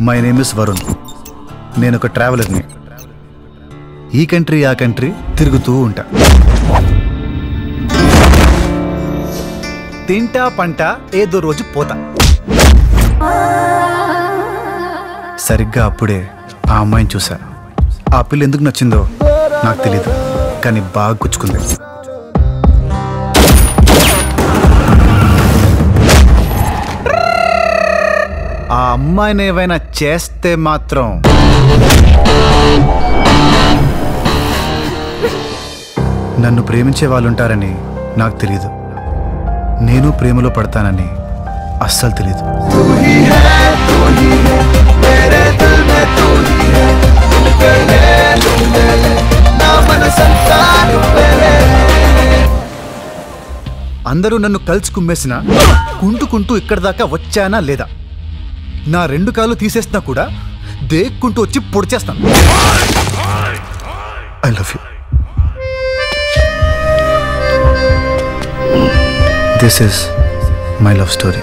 My name is Varun నేను ఒక ట్రావెలర్ని ఈ కంట్రీ ఆ కంట్రీ తిరుగుతూ ఉంటా. తింటా పంట ఏదో రోజు పోతా. సరిగ్గా అప్పుడే ఆ అమ్మాయిని చూసా. ఆ పిల్ల ఎందుకు నచ్చిందో నాకు తెలీదు కానీ బాగా గుచ్చుకుంది. ఆ అమ్మాయిని ఏవైనా చేస్తే మాత్రం. నన్ను ప్రేమించే వాళ్ళు ఉంటారని నాకు తెలియదు నేను ప్రేమలో పడతానని అస్సలు తెలియదు అందరూ నన్ను కలిసి కుమ్మేసిన కుంటుకుంటూ ఇక్కడి దాకా వచ్చానా లేదా? నా రెండు కాళ్ళు తీసేసినా కూడా దేక్కుంటూ వచ్చి పొడిచేస్తాను. I love you. This is my love story